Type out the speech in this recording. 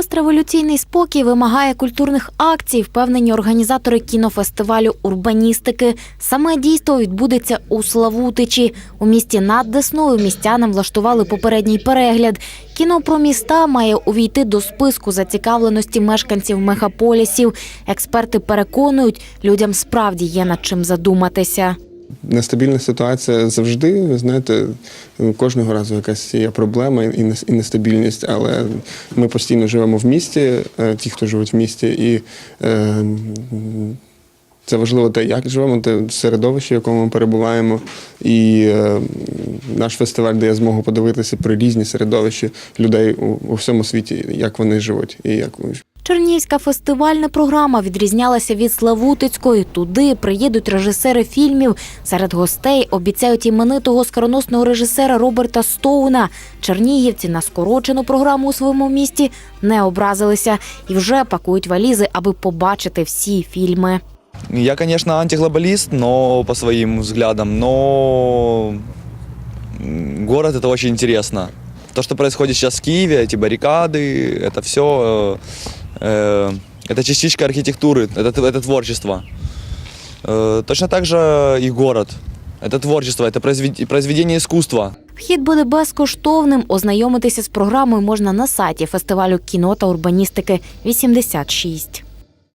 Постреволюційний спокій вимагає культурних акцій, впевнені організатори кінофестивалю урбаністики. Саме дійство відбудеться у Славутичі. У місті над Десною містянам влаштували попередній перегляд. Кіно про міста має увійти до списку зацікавленості мешканців мегаполісів. Експерти переконують, людям справді є над чим задуматися. Нестабільна ситуація завжди, ви знаєте, кожного разу якась є проблема і нестабільність, але ми постійно живемо в місті, е, ті, хто живуть в місті, і е, це важливо те, як живемо, те середовище, в якому ми перебуваємо. І е, наш фестиваль дає змогу подивитися про різні середовища людей у, у всьому світі, як вони живуть і як Чернігівська фестивальна програма відрізнялася від Славутицької. Туди приїдуть режисери фільмів. Серед гостей обіцяють іменитого скороносного режисера Роберта Стоуна. Чернігівці на скорочену програму у своєму місті не образилися і вже пакують валізи, аби побачити всі фільми. Я, конечно, антиглобалист, но по своим взглядам, но м, город это очень интересно. То, что происходит сейчас в Киеве, эти баррикады, это все, это частичка архитектуры, это, это творчество. Э, точно так же и город. Это творчество, это произвед- произведение искусства. Вхід буде безкоштовним. Ознайомитися з програмою можна на сайті фестивалю кіно та урбаністики 86.